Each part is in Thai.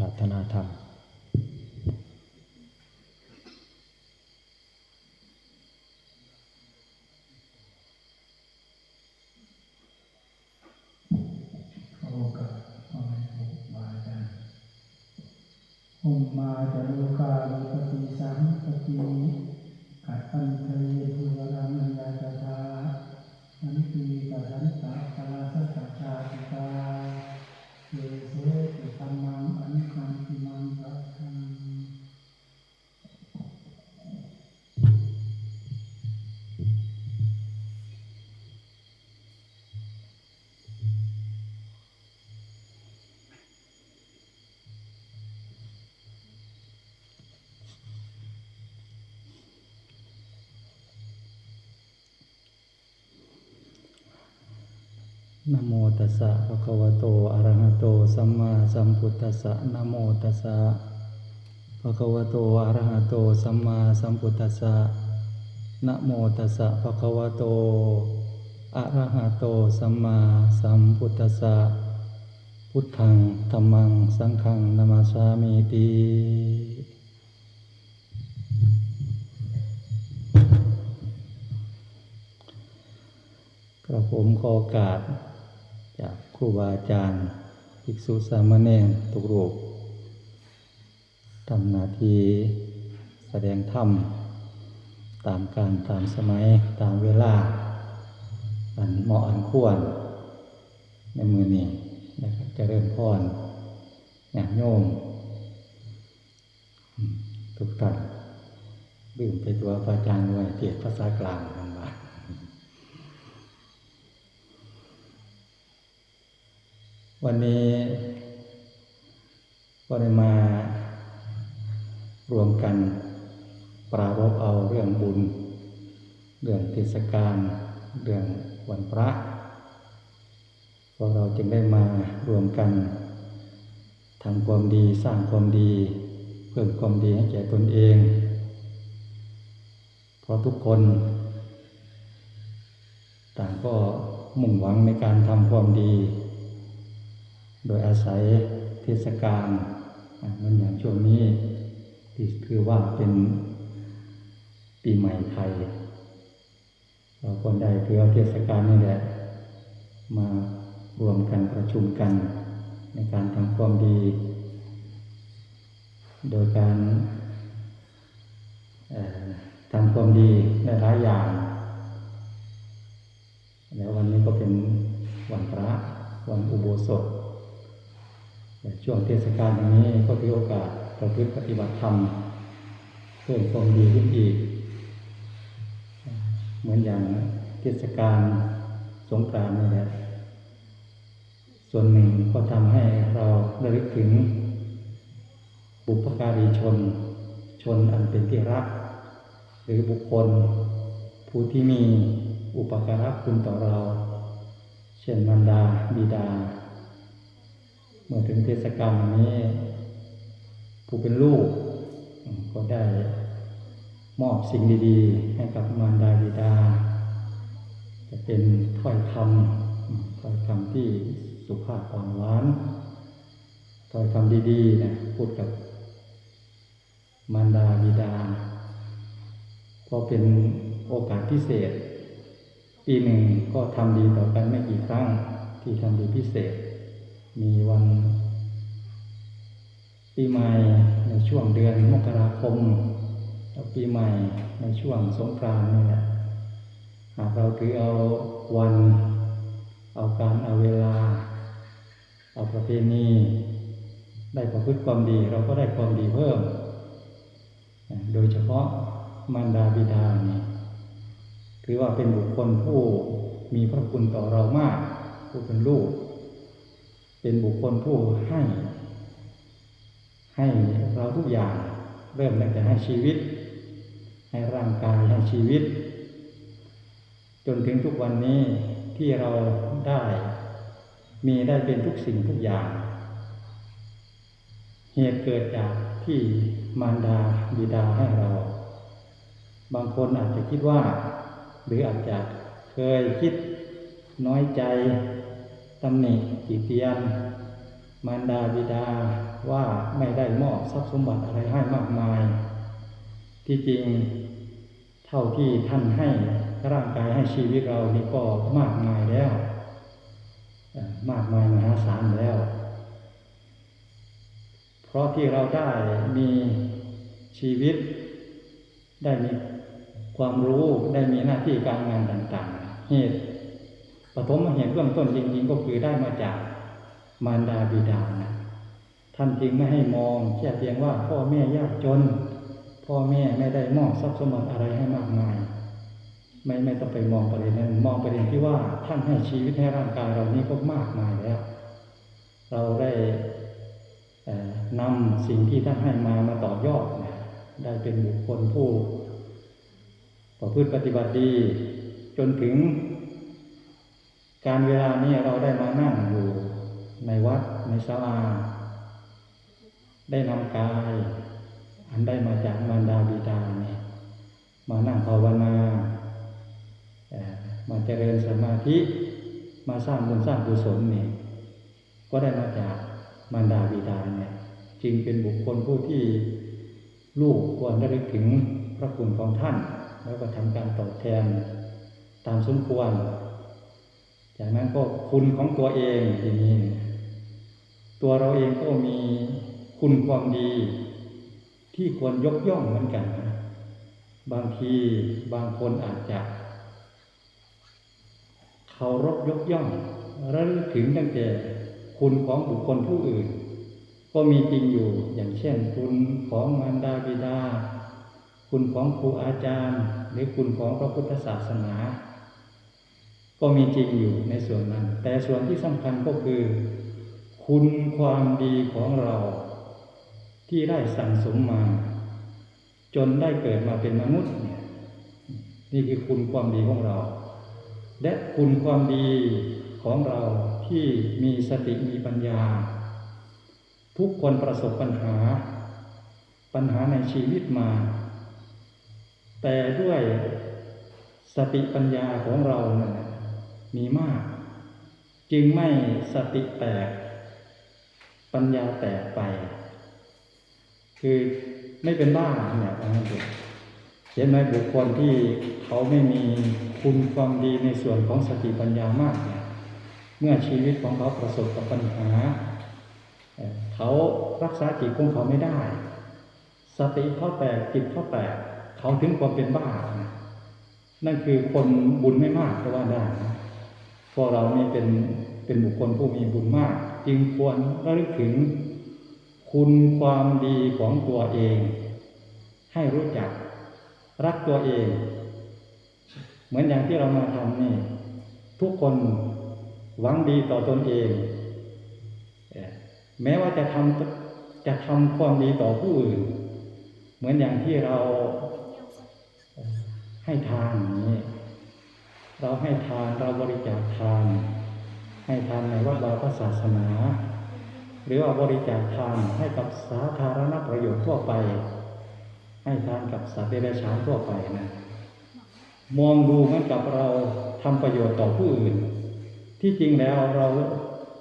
รัตนาธรรม นโมตัสสะภะคะวะโตอะระหะโตสัมมาสัมพุทธัสสะนโมตัสสะภะคะวะโตอะระหะโตสัมมาสัมพุทธัสสะนโมตัสสะภะคะวะโตอะระหะโตสัมมาสัมพุทธัสสะพุทธังธัมมัง สังฆังนามาสามิติกระผมขอโอกาส จากครูบาอาจารย์ภิกษุสามเณรทุกรูปทำหน้าที่แสดงธรรมตามการตามสมัยตามเวลา อันเหมาะอันควร ในมือนี้นะครับจะเริ่มพรญาติโยมอืมทุกท่านดื่มไปตัวพระอาจารย์ไว้เทียภาษากลางนมา วันนี้ก็ได้มารวมกันปรารบเอาเรื่องบุญ เรื่องเทศกาลเรื่องวันพระพวกเราจึงได้มารวมกันทำความดีสร้างความดี เพิ่มความดีให้แก่ตนเอง เพราะทุกคน ต่างก็มุ่งหวังในการทำความดี โดยอาศัยเทศกาลอะเหมันอย่างช่วงนี้ที่คือว่าเป็นปีใหม่ไทย เราคนใดถือเอาเทศกาลนี่แหละ มารวมกันประชุมกัน ในการทำความดี โดยการทำความดีในหลายอย่าง แล้ววันนี้ก็เป็นวันพระวันอุโบสถ ช่วงเทศกาลนี้ก็ถือโอกาสประพฤติปฏิบัติธรรมเพิ่มความดีขึ้นอีก เหมือนอย่างเทศกาลสงกรานต์นี่แหละส่วนหนึ่งก็ทำให้เราระลึกถึง บุพการีชน ชนอันเป็นที่รัก หรือบุคคล ผู้ที่มีอุปการะคุณต่อเรา เช่นมารดาบิดา เมื่อถึงเทศกาลนี้ ผู้เป็นลูก ก็ได้มอบสิ่งดีๆ ให้กับมารดาบิดา จะเป็นถ้อยคำถ้อยคำที่สุภาพอ่อนหวานถ้อยคำดีๆนะพูดกับมารดาบิดาพราะเป็นโอกาสพิเศษ ปีหนึ่งก็ทำดีต่อกันไม่กี่ครั้งที่ทำดีพิเศษ มีวันปีใหม่ในช่วงเดือนมกราคมแล้วปีใหม่ในช่วงสงกรานต์นี่แหละหากเราถือเอาวัน เอาการเอาเวลา เอาประเพณีได้ประพฤติความดีเราก็ได้ความดีเพิ่ม โดยเฉพาะมารดาบิดานี่ถือว่าเป็นบุคคลผู้มีพระคุณต่อเรามากผู้เป็นลูก เป็นบุคคลผู้ให้ ให้เราทุกอย่างเริ่มตั้งแต่ให้ชีวิต ให้ร่างกายให้ชีวิต จนถึงทุกวันนี้ที่เราได้ มีได้เป็นทุกสิ่งทุกอย่าง เหตุเกิดจากที่มารดาบิดาให้เรา บางคนอาจจะคิดว่า หรืออาจจะเคยคิดน้อยใจ ตำหนิติเตียน มารดาบิดาว่าไม่ได้มอบทรัพย์สมบัติอะไรให้มากมาย ที่จริงเท่าที่ท่านให้ร่างกายให้ชีวิตเรานี่ก็มากมายแล้ว มากมายมหาศาลแล้ว เพราะที่เราได้มีชีวิต ได้มีความรู้ได้มีหน้าที่การงานต่างๆ เหตุ ปฐมเหตุเบื้องต้นจริงๆก็คือได้มาจากมารดาบิดานะท่านจึงไม่ให้มองแค่เพียงว่าพ่อแม่ยากจน พ่อแม่ไม่ได้มอบทรัพย์สมบัติอะไรให้มากมาย ไม่ไม่ต้องไปมองประเด็นนั้นมองประเด็นที่ว่าท่านให้ชีวิตให้ร่างกายเรานี้ก็มากมายแล้ว เราได้นำสิ่งที่ท่านให้มามาต่อยอดนะได้เป็นบุคคลผู้ประพฤติปฏิบัติดี จนถึง การเวลานี้เราได้มานั่งอยู่ในวัดในศาลาได้นำกาย อันได้มาจากมารดาบิดาเนี่ยมานั่งภาวนามาเจริญสมาธิมาสร้างบุญสร้างกุศลเนี่ยก็ได้มาจากมารดาบิดาเนี่ยจึงเป็นบุคคลผู้ที่ลูกควรได้ลึกถึงพระคุณของท่าน แล้วก็ทำการตอบแทนตามสมควร จากนั้นก็คุณของตัวเองทีนี้ ตัวเราเองก็มีคุณความดี ที่ควรยกย่องเหมือนกันนะบางทีบางคนอาจจะเคารพยกย่องระลึกถึงตั้งแต่คุณของบุคคลผู้อื่น ก็มีจริงอยู่อย่างเช่น คุณของมารดาบิดา คุณของครูอาจารย์ หรือคุณของพระพุทธศาสนา ก็มีจริงอยู่ในส่วนนั้น แต่ส่วนที่สำคัญก็คือ คุณความดีของเรา ที่ได้สั่งสมมา จนได้เกิดมาเป็นมนุษย์เนี่ยนี่คือคุณความดีของเรา และคุณความดีของเราที่มีสติมีปัญญา ทุกคนประสบปัญหา ปัญหาในชีวิตมา แต่ด้วยสติปัญญาของเราเนี่ย มีมาก จึงไม่สติแตก ปัญญาแตกไป คือไม่เป็นบ้าเนี่ยนะครัเห็นไหมบุคคลที่เขาไม่มีคุณความดีในส่วนของสติปัญญามากเนี่ยเมื่อชีวิตของเขาประสบกับปัญหา เขารักษาจิตของเขาไม่ได้ สติเขาแตกจิตเขาแตกเขาถึงความเป็นบ้านะนั่นคือคนบุญไม่มากก็ว่าได้ พวกเรานี่เป็นเป็นบุคคลผู้มีบุญมาก จึงควรระลึกถึงคุณความดีของตัวเอง ให้รู้จักรักตัวเอง เหมือนอย่างที่เรามาทำนี่ ทุกคนหวังดีต่อตนเอง แม้ว่าจะทำจะทำความดีต่อผู้อื่น เหมือนอย่างที่เราให้ทานนี้ เราให้ทานเราบริจาคทาน ให้ทานในวัดวาพระศาสนา หรือว่าบริจาคทานให้กับสาธารณประโยชน์ทั่วไป ให้ทานกับสัตว์เดรัจฉานทั่วไปนะมองดูเหมือนกับเราทำประโยชน์ต่อผู้อื่น ที่จริงแล้วเรา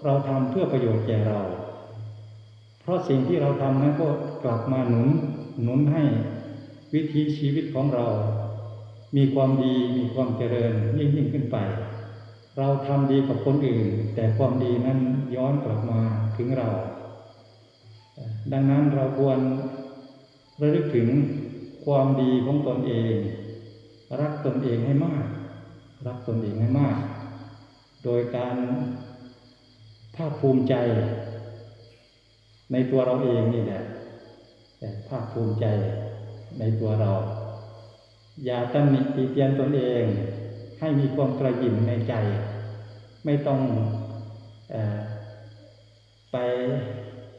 เราทำเพื่อประโยชน์แก่เรา เพราะสิ่งที่เราทำนั้นก็กลับมาหนุนหนุนให้วิถีชีวิตของเรา มีความดีมีความเจริญยิ่งยิ่งขึ้นไป เราทำดีกับคนอื่น แต่ความดีนั้นย้อนกลับมาถึงเรา ดังนั้นเราควรระลึกถึงความดีของตนเอง รักตนเองให้มาก รักตนเองให้มาก โดยการภาคภูมิใจ ในตัวเราเองนี่แหละแต่ภาคภูมิใจในตัวเรา อย่าตำหนิตีเตียนตนเอง ให้มีความกระหยิ่มในใจ ไม่ต้องอไป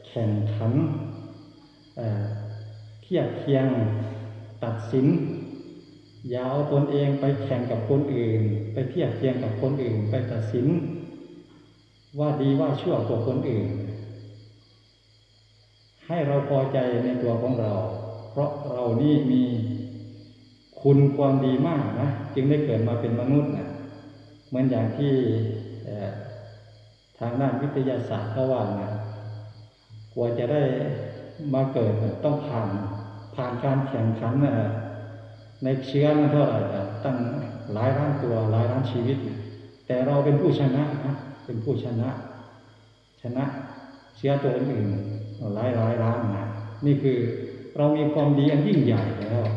แข่งขันเทียบเคียงตัดสิน อย่าเอาตนเองไปแข่งกับคนอื่น ไปเทียบเทียงกับคนอื่น ไปตัดสิน ว่าดีว่าชั่วกว่าคนอื่น ให้เราพอใจในตัวของเรา เพราะเรานี่มี คุณความดีมากนะจึงได้เกิดมาเป็นมนุษย์นะเหมือนอย่างที่ทางด้านวิทยาศาสตร์เขาว่านะกว่าจะได้มาเกิดต้องผ่านผ่านการแข่งขันนะในเชื้อมันเท่าไหร่อ่ตั้งหลายล้านตัวหลายล้านชีวิต แต่เราเป็นผู้ชนะนะเป็นผู้ชนะ ชนะเชื้อตัวอื่นหลายหลายล้านนะนี่คือเรามีความดีอันยิ่งใหญ่แล้ว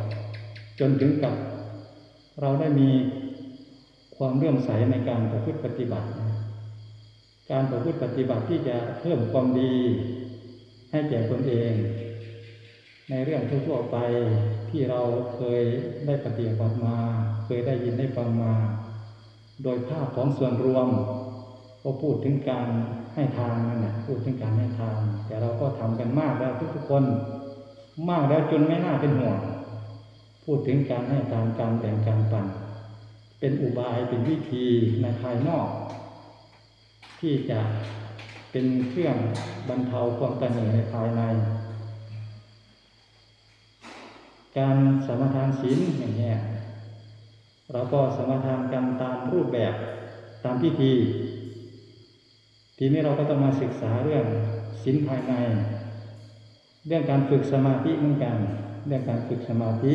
จนถึงกับเราได้มีความเลื่อมใสในการประพฤติปฏิบัติ การประพฤติปฏิบัติที่จะเพิ่มความดี ให้แก่ตนเอง ในเรื่องทั่วๆไปที่เราเคยได้ปฏิบัติมา เคยได้ยินได้ฟังมา โดยภาพของส่วนรวมก็พูดถึงการให้ทานนั่นแหละพูดถึงการให้ทานแต่เราก็ทำกันมากแล้วทุกๆคน มากแล้วจนไม่น่าเป็นห่วง พูดถึงการให้ทานการแบ่งการปันเป็นอุบายเป็นวิธีในภายนอก ที่จะเป็นเครื่องบรรเทาความตระหนี่ในภายใน การสมทานศีลอย่างเงี้ยเราก็สมทานกันตามรูปแบบตามพิธี ทีนี้เราก็ต้องมาศึกษาเรื่องศีลภายใน เรื่องการฝึกสมาธิเหมือนกัน เรื่องการฝึกสมาธิ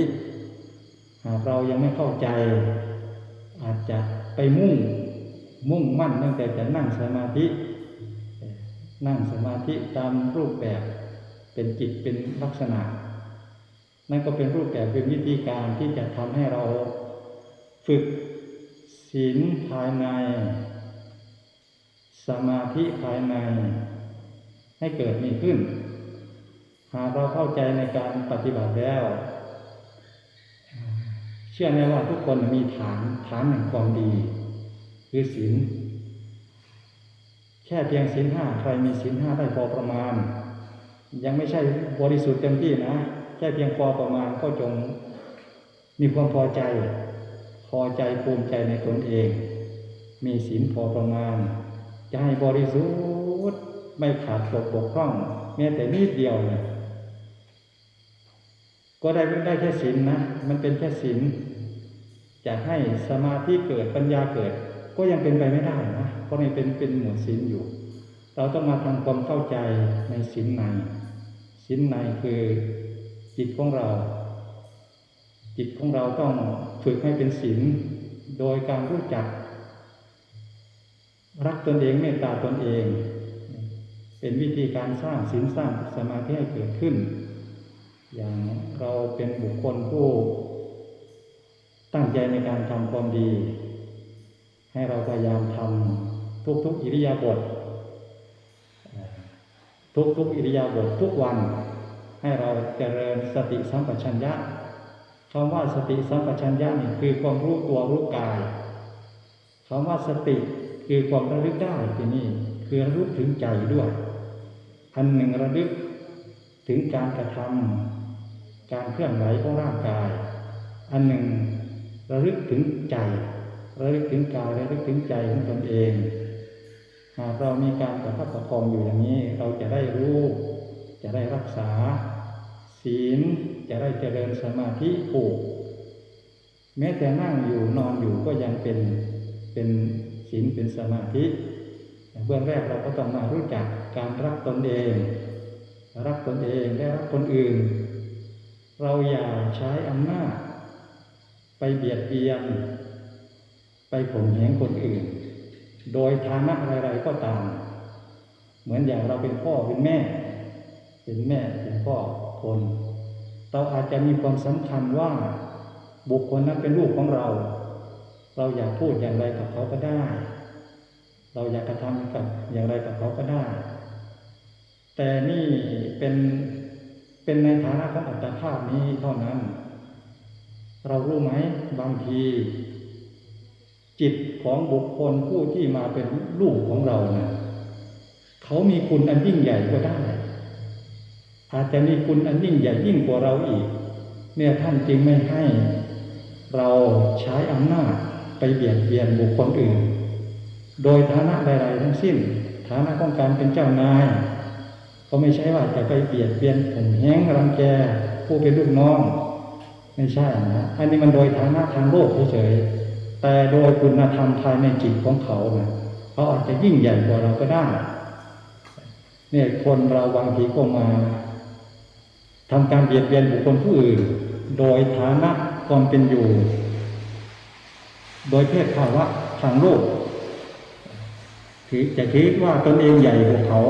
หากเรายังไม่เข้าใจ อาจจะไปมุ่งมุ่งมั่นตั้งแต่จะนั่งสมาธิ นั่งสมาธิตามรูปแบบเป็นจิตเป็นลักษณะ นั่นก็เป็นรูปแบบเป็นวิธีการที่จะทำให้เราฝึกศีลภายใน สมาธิภายใน ให้เกิดมีขึ้น หากเราเข้าใจในการปฏิบัติแล้ว เชื่อแน่ว่าทุกคนมีฐานฐานแห่งความดี คือศีลแค่เพียงศีลห้าใครมีศีลห้าได้พอประมาณ ยังไม่ใช่บริสุทธิ์เต็มที่นะแค่เพียงพอประมาณก็จงมีความพอใจ พอใจภูมิใจในตนเอง มีศีลพอประมาณ จะให้บริสุทธิ์ไม่ขาดตกบกพร่อง แม้แต่นิดเดียวเลยก็ได้ได้แค่ศีลนะ มันเป็นแค่ศีล จะให้สมาธิเกิดปัญญาเกิด ก็ยังเป็นไปไม่ได้นะเพราะมันเป็นเป็นหมวดศีลอยู่ เราต้องมาทำความเข้าใจในศีลในศีลในคือจิตของเรา จิตของเราต้องฝึกให้เป็นศีลโดยการรู้จัก รักตนเองเมตตาตนเอง เป็นวิธีการสร้างศีลสร้างสมาธิให้เกิดขึ้น อย่างเราเป็นบุคคลผู้ ตั้งใจในการทำความดี ให้เราพยายามทำทุกๆอิริยาบถทุกๆอิริยาบถทุกวัน ให้เราเจริญสติสัมปชัญญะคำว่าสติสัมปชัญญะนี่คือความรู้ตัวรู้กายคำว่าสติคือความระลึกได้ที่นี่คือระลึกถึงใจด้วยอันหนึ่งระลึกถึงการกระทำการเคลื่อนไหวของร่างกาย อันหนึ่ง ระลึกถึงใจระลึกถึงกายระลึกถึงใจของตนเองหากเรามีการประคับประคองอยู่อย่างนี้ เราจะได้รู้ จะได้รักษา ศีลจะได้เจริญสมาธิผูกแม้แต่นั่งอยู่นอนอยู่ก็ยังเป็นเป็นศีลเป็นสมาธิเบื้องแรกเราก็ต้องมารู้จักการรักตนเอง รักตนเองและรักคนอื่น เราอย่าใช้อำนาจ ไปเบียดเบียน ไปข่มเหงคนอื่น โดยฐานะอะไรๆก็ตาม เหมือนอย่างเราเป็นพ่อเป็นแม่ เป็นแม่เป็นพ่อคนเราอาจจะมีความสำคัญว่าบุคคลนั้นเป็นลูกของเรา เราอยากพูดอย่างไรกับเขาก็ได้ เราอยากกระทำกับอย่างไรกับเขาก็ได้ แต่นี่เป็นเป็นในฐานะของอัตภาพนี้เท่านั้น เรารู้ไหมบางที จิตของบุคคลผู้ที่มาเป็นลูกของเราเนะ่ยเขามีคุณอันยิ่งใหญ่ก็ได้ อาจจะมีคุณอันยิ่งใหญ่ยิ่งกว่าเราอีก เนี่ยท่านจึงไม่ให้ เราใช้อำนาจไปเบียดเบียนบุคคลอื่น โดยฐานะใดๆทั้งสิ้น ฐานะของการเป็นเจ้านายก็ไม่ใช่ว่าจะไปเบียดเบียนผมแห้งรังแกผู้เป็นลูกน้อง ไม่ใช่นะอันนี้มันโดยฐานะทางโลกเฉยๆแต่โดยคุณธรรมภายในจิตของเขาเนี่ยเขาอาจจะยิ่งใหญ่กว่าเราก็ได้เนี่ยคนเราบางทีก็มาทำการเบียดเบียนบุคคลผู้อื่น โดยฐานะความเป็นอยู่ โดยเพศภาวะทางโลกถือจะคิดว่าตนเองใหญ่กว่าเขา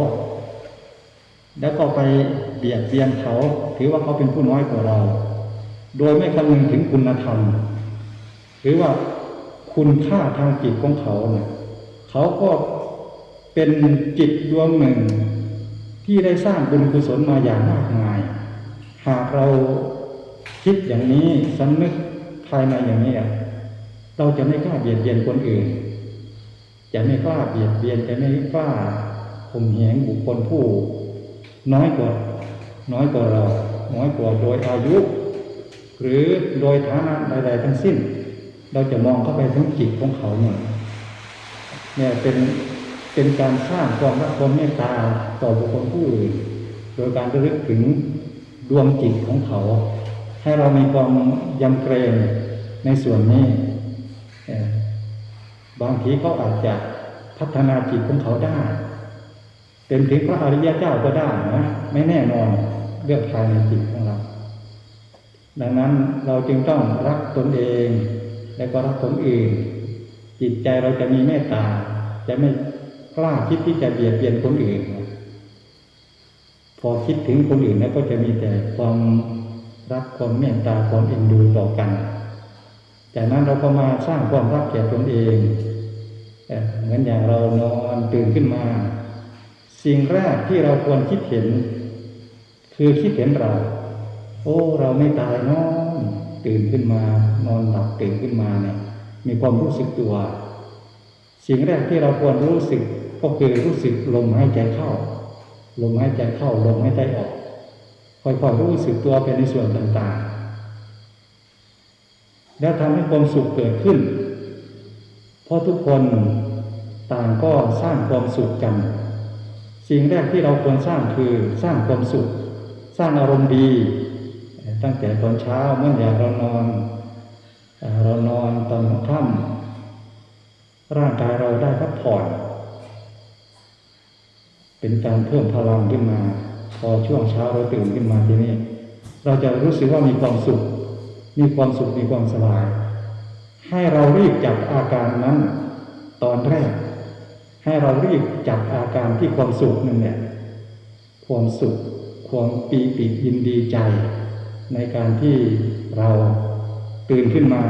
แล้วก็ไปเบียดเบียนเขา ถือว่าเขาเป็นผู้น้อยกว่าเรา โดยไม่คำนึงถึงคุณธรรม หรือว่าคุณค่าทางจิตของเขาเนี่ยเขาก็เป็นจิตดวงหนึ่ง ที่ได้สร้างบุญกุศลมาอย่างมากมาย หากเราคิดอย่างนี้สำนึกภายในอย่างนี้เราจะไม่กล้าเบียดเบียนคนอื่น จะไม่กล้าเบียดเบียนจะไม่กล้าข่มเหงบุคคลผู้ น้อยกว่า น้อยกว่าเรา น้อยกว่าโดยอายุ หรือโดยฐานะใด ๆ ทั้งสิ้น เราจะมองเข้าไปถึงจิตของเขาเนี่ยเนี่ยเป็นเป็นการสร้างความรักความเมตตาต่อบุคคลผู้อื่นโดยการระลึกถึงดวงจิตของเขา ให้เรามีความยำเกรงในส่วนนี้เอ่อบางทีเขาอาจจะพัฒนาจิตของเขาได้ เป็นถึงพระอริยเจ้าก็ได้นะไม่แน่นอนเรื่องภายในจิตของเรา ดังนั้นเราจึงต้องรักตนเอง และก็รักคนอื่น จิตใจเราจะมีเมตตา จะไม่กล้าคิดที่จะเบียดเบียนคนอื่น พอคิดถึงคนอื่นแล้วก็จะมีแต่ความรักความเมตตาความเอ็นดูต่อกัน จากนั้นเราก็มาสร้างความรักแก่ตนเองเอ่อเหมือนอย่างเรานอนตื่นขึ้นมา สิ่งแรกที่เราควรคิดเห็น คือคิดเห็นเรา โอ้ เราไม่ตายเน้องตื่นขึ้นมานอนหลับตื่นขึ้นมาเนี่ยมีความรู้สึกตัว สิ่งแรกที่เราควรรู้สึกก็คือรู้สึกลมหายใจเข้า ลมหายใจเข้าลมหายใจออกค่อยๆรู้สึกตัวไปในส่วนต่างๆ แล้วทำให้ความสุขเกิดขึ้น เพราะทุกคนต่างก็สร้างความสุขกัน สิ่งแรกที่เราควรสร้างคือสร้างความสุข สร้างอารมณ์ดี ตั้งแต่ตอนเช้าเมื่ออย่างเรานอนเรานอนตอนค่ำร่างกายเราได้พักผ่อน เป็นการเพิ่มพลังขึ้นมา พอช่วงเช้าเราตื่นขึ้นมาทีนี้เราจะรู้สึกว่ามีความสุข มีความสุขมีความสบาย ให้เรารีบจับอาการนั้นตอนแรก ให้เรารีบจับอาการที่ความสุขนั่นเนี่ยความสุขความปีติยินดีใจ ในการที่เราตื่นขึ้นมา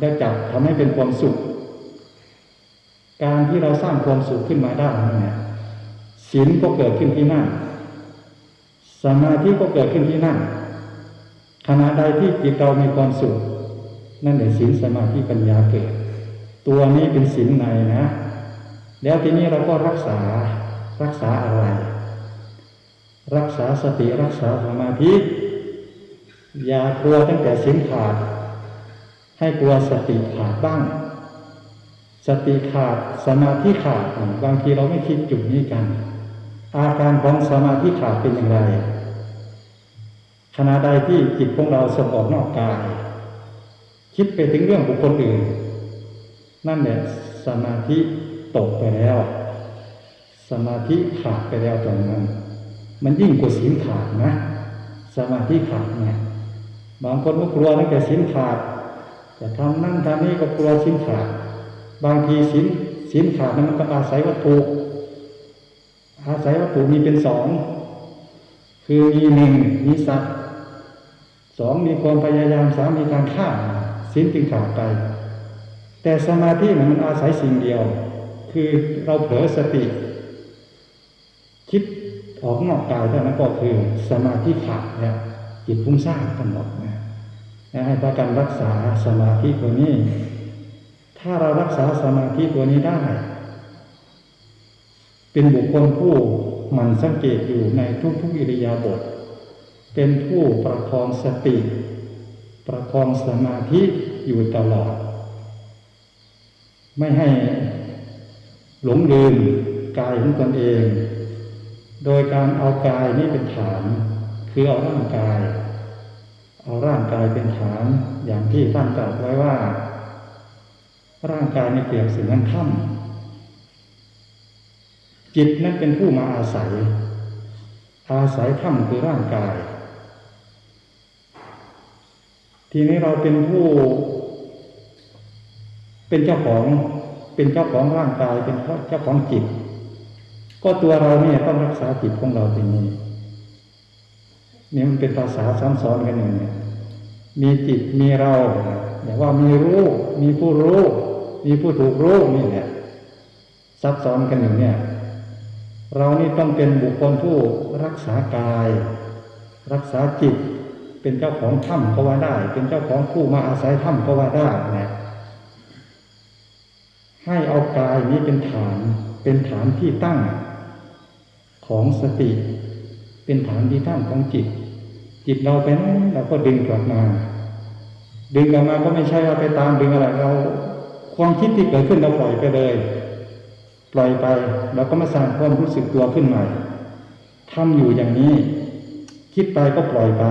ได้จับทำให้เป็นความสุข การที่เราสร้างความสุขขึ้นมาได้นั่นเนี่ยศีลก็เกิดขึ้นที่นั่น สมาธิก็เกิดขึ้นที่นั่นขณะใดที่จิตเรามีความสุข นั่นแหละศีลสมาธิปัญญาเกิด ตัวนี้เป็นศีลในนะ แล้วทีนี้เราก็รักษารักษาอะไร รักษาสติรักษาสมาธิ อย่ากลัวตั้งแต่ศีลขาด ให้กลัวสติขาดบ้าง สติขาดสมาธิขาดบางทีเราไม่คิดจุดนี้กัน อาการของสมาธิขาดเป็นอย่างไรขณะใดที่จิตของเราสงบนอกกาย คิดไปถึงเรื่องบุคคลอื่น นั่นแหละสมาธิตกไปแล้ว สมาธิขาดไปแล้วตรงนั้น มันยิ่งกว่าศีลขาดนะ สมาธิขาดเนี่ย บางคนก็กลัวตั้งแต่ศีลขาดจะทำนั่นทำนี่ก็กลัวศีลขาด บางทีศีลศีลขาดนั้นมันก็อาศัยวัตถุอาศัยวัตถุมีเป็นสองคือมีหนึ่งมีสัตว์สองมีความพยายามสามมีการฆ่าศีลจึงขาดไป แต่สมาธิมันอาศัยสิ่งเดียว คือเราเผลอสติ คิดออกนอกกายเท่านั้นก็คือสมาธิขาดแล้ว จิตฟุ้งซ่านทั้งหมดนะให้ประกันรักษาสมาธิตัวนี้ ถ้าเรารักษาสมาธิตัวนี้ได้ เป็นบุคคลผู้หมันสังเกตอยู่ในทุกๆอิริยาบถเป็นผู้ประคองสติ ประคองสมาธิอยู่ตลอด ไม่ให้หลงลืมกายของตนเอง โดยการเอากายนี้เป็นฐาน คือเอาร่างกาย เอาร่างกายเป็นฐานอย่างที่ท่านตรัสไว้ว่า ร่างกายนี้เปรียบเสมือนถ้ำจิตนั้นเป็นผู้มาอาศัย อาศัยถ้ำคือร่างกาย ทีนี้เราเป็นผู้ เป็นเจ้าของเป็นเจ้าของร่างกายเป็นเจ้าของจิต ก็ตัวเราเนี่ยต้องรักษาจิตของเราเป็นนี้ นี่มันเป็นภาษาซ้ำซ้อนกันอย่างนี้มีจิตมีเราแต่ว่ามีรู้มีผู้รู้ มีผู้ถูกรู้นี่แหละซับซ้อนกันอย่างเนี้ยเรานี่ต้องเป็นบุคคลผู้รักษากาย รักษาจิต เป็นเจ้าของถ้ำก็ว่าได้ เป็นเจ้าของผู้มาอาศัยถ้ำก็ว่าได้นะให้เอากายนี้เป็นฐาน เป็นฐานที่ตั้งของสติ เป็นฐานที่ตั้งของจิต จิตเราไปไหนเราก็ดึงกลับมา ดึงกลับมาก็ไม่ใช่ว่าไปตามดึงอะไรเราความคิดที่เกิดขึ้นเราปล่อยไปเลย ปล่อยไปเราก็มาสร้างความรู้สึกตัวขึ้นใหม่ทำอยู่อย่างนี้ คิดไปก็ปล่อยไป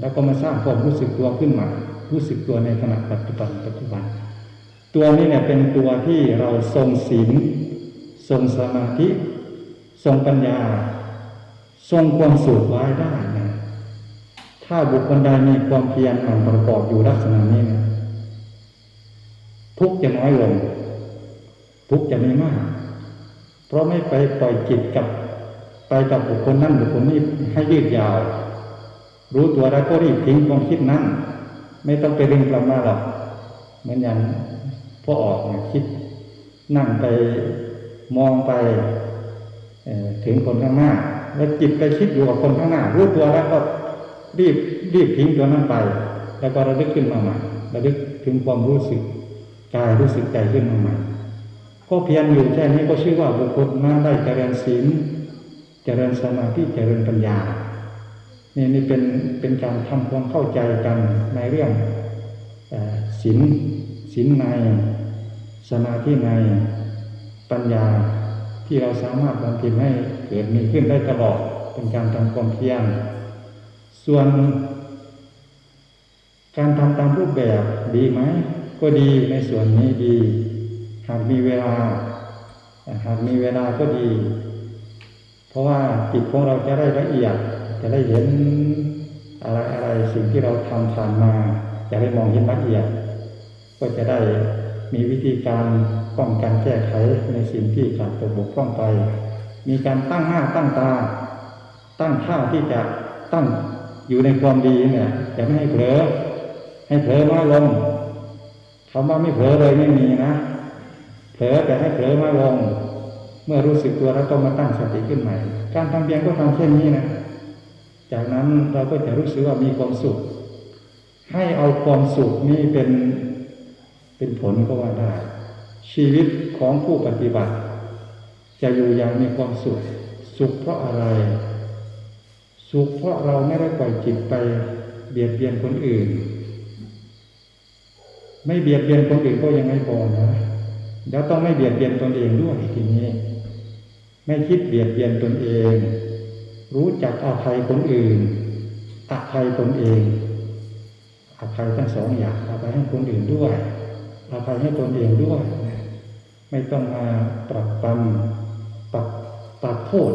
แล้วก็มาสร้างความรู้สึกตัวขึ้นใหม่รู้สึกตัวในขณะปัจจุบันปัจจุบัน ตัวนี้เนี่ยเป็นตัวที่เราทรงศีลทรงสมาธิ ทรงปัญญา ทรงความสุขไว้ได้นะถ้าบุคคลใดมีความเพียรมันประกอบอยู่ลักษณะนี้นะทุกจะน้อยลง ทุกจะไม่มาก เพราะไม่ไปปล่อยจิตกับ ไปกับบุคคลนั้นบุคคลนี้ให้ยืดยาว รู้ตัวแล้วก็รีบทิ้งความคิดนั้น ไม่ต้องไปดึงกลับมาหรอกเหมือนอย่างพ่อออกเนี่ยคิดนั่งไปมองไปถึงคนข้างหน้า แล้วจิตไปคิดอยู่กับคนข้างหน้ารู้ตัวแล้วก็รีบรีบทิ้งตัวนั้นไป แล้วก็ระลึกขึ้นมาใหม่ระลึกถึงความรู้สึกกายรู้สึกใจขึ้นมาใหม่ก็เพียรอยู่แค่นี้ก็ชื่อว่าบุคคลนั้นได้เจริญศีลเจริญสมาธิเจริญปัญญานี่นี่เป็นเป็นการทำความเข้าใจกันในเรื่องศีลศีลในสมาธิในปัญญาที่เราสามารถบำเพ็ญให้ เกิดมีขึ้นได้ตลอดเป็นการทำความเพียรส่วน การทำตามรูปแบบดีไหมก็ดีในส่วนนี้ดี หากมีเวลาหากมีเวลาก็ดี เพราะว่าจิตของเราจะได้ละเอียด จะได้เห็นอะไรอะไรสิ่งที่เราทำผ่านมาจะได้มองเห็นละเอียด ก็จะได้มีวิธีการป้องกันแก้ไขในสิ่งที่ขาดตกบกพร่องไป มีการตั้งหน้าตั้งตา ตั้งท่าที่จะตั้งอยู่ในความดีเนี่ยจะไม่ให้เผลอให้เผลอน้อยลงคำว่าไม่เผลอเลยไม่มีนะเผลอแต่ให้เผลอน้อยลง เมื่อรู้สึกตัวแล้วก็มาตั้งสติขึ้นใหม่ การทำเพียงก็ทำเช่นนี้นะจากนั้นเราก็จะรู้สึกว่ามีความสุข ให้เอาความสุขนี้เป็นเป็นผลก็ว่าได้ ชีวิตของผู้ปฏิบัติ จะอยู่อย่างมีความสุข สุขเพราะอะไร สุขเพราะเราไม่ได้ปล่อยจิตไปเบียดเบียนคนอื่น ไม่เบียดเบียนคนอื่นก็ยังไม่พอนะแล้วต้องไม่เบียดเบียนตนเองด้วยทีนี้ ไม่คิดเบียดเบียนตนเอง รู้จักอภัยคนอื่นอภัยตนเองอภัยทั้งสองอย่างอภัยให้คนอื่นด้วยอภัยให้ตนเองด้วย ไม่ต้องมาปรับปรำ ปรับโทษ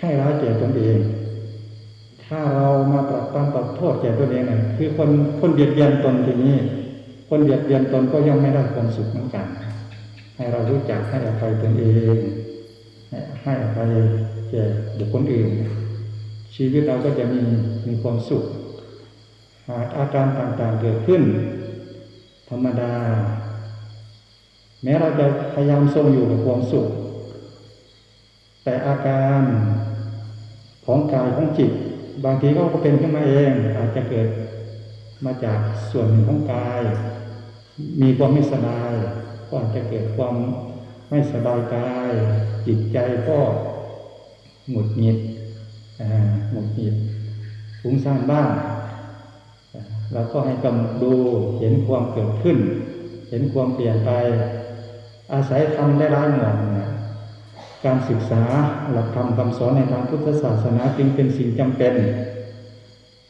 ให้ร้ายแก่ตนเอง ถ้าเรามาปรับปรำปรับโทษแก่ตนเองน่ะคือคนคนเบียดเบียนตนทีนี้ คนเบียดเบียนตนก็ย่อมไม่ได้ความสุขเหมือนกัน ให้เรารู้จักให้อภัยตนเอง ให้อภัยแก่บุคคลอื่น ชีวิตเราก็จะมีมีความสุข หากอาการต่างๆเกิดขึ้น ธรรมดา แม้เราจะพยายามทรงอยู่กับความสุข แต่อาการของกายของจิต บางทีก็เป็นขึ้นมาเอง อาจจะเกิดมาจากส่วนหนึ่งของกาย มีความไม่สบายก็อาจจะเกิดความไม่สบายกาย จิตใจก็หงุดหงิดหงุดหงิดฟุ้งซ่านบ้างเราก็ให้กำหนดดูเห็นความเกิดขึ้น เห็นความเปลี่ยนไป อาศัยทำได้ร้ายหมดนะ การศึกษาหลักธรรมคำสอนในทางพุทธศาสนาจึงเป็นสิ่งจำเป็น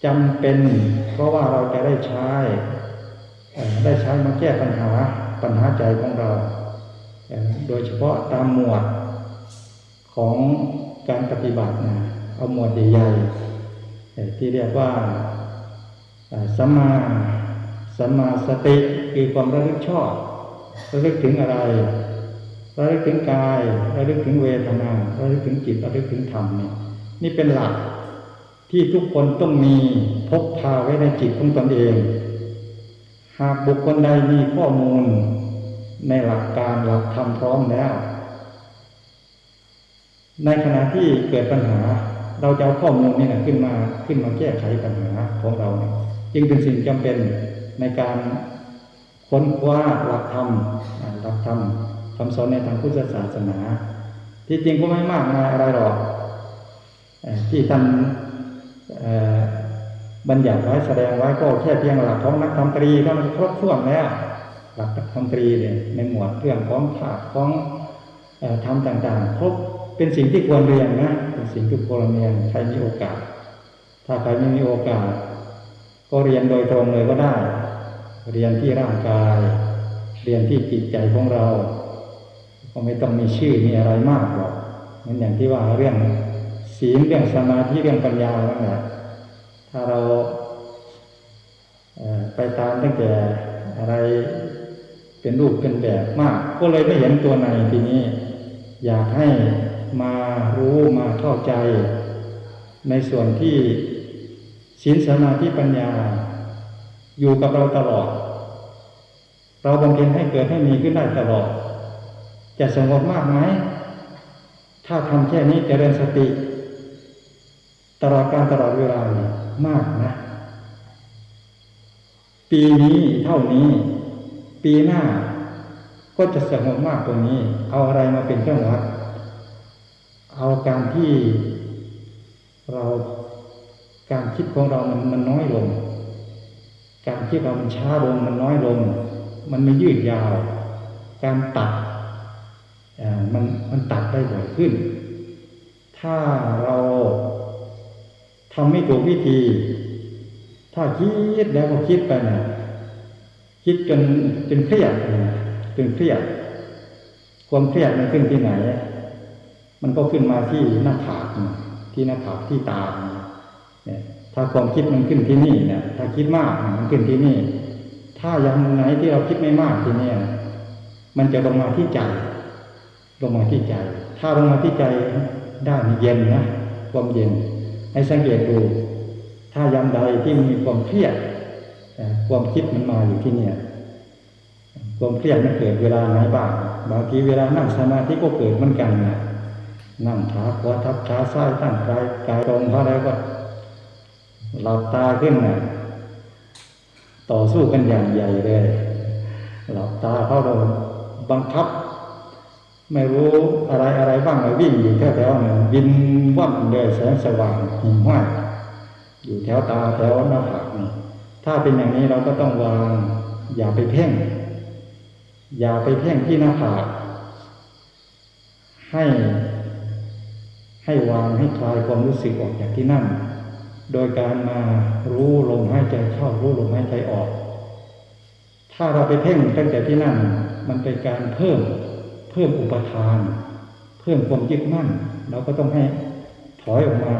จำเป็น เพราะว่าเราจะได้ใช้ได้ใช้มาแก้ปัญหาปัญหาใจของเรา โดยเฉพาะตามหมวดของการปฏิบัตินะเอาหมวดใหญ่ๆเอ่ที่เรียกว่าอ่าสัมมาสัมมาสติคือความระลึกชอบระลึกถึงอะไร ระลึกถึงกายระลึกถึงเวทนาระลึกถึงจิตระลึกถึงธรรมนี่นี่เป็นหลักที่ทุกคนต้องมีพกพาไว้ในจิตของตนเอง หากบุคคลใดมีข้อมูล ในหลักการหลักธรรมพร้อมแล้ว ในขณะที่เกิดปัญหา เราจะเอาข้อมูลนี่นะขึ้นมาขึ้นมาแก้ไขปัญหาของเราเนี่ยจึงเป็นสิ่งจำเป็นในการค้นคว้าหลักธรรมหลักธรรม คำสอนในทางพุทธศาสนา ที่จริงก็ไม่มากมายอะไรหรอกที่ท่านบัญญัติไว้แสดงไว้ก็แค่เพียงหลักของนักธรรมตรีก็มันครบถ้วนแล้วหลักนักธรรมตรีเนี่ยในหมวดเรื่องของธาตุของธรรมต่างๆครบเป็นสิ่งที่ควรเรียนนะเป็นสิ่งที่ควรเรียนใครมีโอกาส ถ้าใครไม่มีโอกาส ก็เรียนโดยตรงเลยก็ได้ เรียนที่ร่างกาย เรียนที่จิตใจของเรา ก็ไม่ต้องมีชื่อมีอะไรมากหรอกมือนอย่างที่ว่าเรื่องศีลเรื่องสมาธิเรื่องปัญญานั่นะถ้าเราไปตามตั้งแต่อะไรเป็นรูปเป็นแบบมาก ก็เลยไม่เห็นตัวในทีนี้ อยากให้มารู้มาเข้าใจ ในส่วนที่ศีลสมาธิปัญญา อยู่กับเราตลอด เราบำเพ็ญให้เกิดให้มีขึ้นได้ตลอด จะสงบมากไหมถ้าทำแค่นี้จเจริญสติ ตลอดการตลอดเวลาเนี่ยมากนะ ปีนี้เท่านี้ ปีหน้าก็จะสงบมากกว่านี้ เอาอะไรมาเป็นเครื่องวัด เอาการที่เราการคิดของเรามันมันน้อยลง การคิดเรามันช้าลงมันน้อยลง มันไม่ยืดยาว การตัด มันมันตัดได้บ่อยขึ้น ถ้าเราทำไม่ถูกวิธี ถ้าคิดแล้วก็คิดไปนะคิดจนจนเครียดนะจนเครียดความเครียดมันขึ้นที่ไหน มันก็ขึ้นมาที่หน้าผากที่หน้าผากที่ตาเนี่ยถ้าความคิดมันขึ้นที่นี่เนี่ยถ้าคิดมากมันขึ้นที่นี่ ถ้ายังไหนที่เราคิดไม่มากทีเนี้ยมันจะลงมาที่ใจ ลงมาที่ใจ ถ้าลงมาที่ใจได้นี่เย็นนะความเย็น ให้สังเกตดู ถ้ายามใดที่มีความเครียดความคิดมันมาอยู่ที่เนี่ยความเครียดมันเกิดเวลาไหนบ้างบางทีเวลานั่งสมาธิก็เกิดเหมือนกันนะนั่งขาขวาทับขาซ้ายตั้งกายกายตรงเพราะอะไรก็หลับตาขึ้นนะต่อสู้กันอย่างใหญ่เลยหลับตาเพราะเราบังคับ ไม่รู้อะไรอะไรบ้างเลยวิ่งอยู่แถวๆเนี่ยบินว่ำเลยแสงสว่างหิ่งห้อยอยู่แถวตาแถวหน้าผากนี่ถ้าเป็นอย่างนี้เราก็ต้องวาง อย่าไปเพ่ง อย่าไปเพ่งที่หน้าผากให้ ให้วางให้คลายความรู้สึกออกจากที่นั่น โดยการมารู้ลมหายใจเข้ารู้ลมหายใจออก ถ้าเราไปเพ่งตั้งแต่ที่นั่น มันเป็นการเพิ่ม เพิ่มอุปทาน เพิ่มความยึดมั่น เราก็ต้องให้ถอยออกมา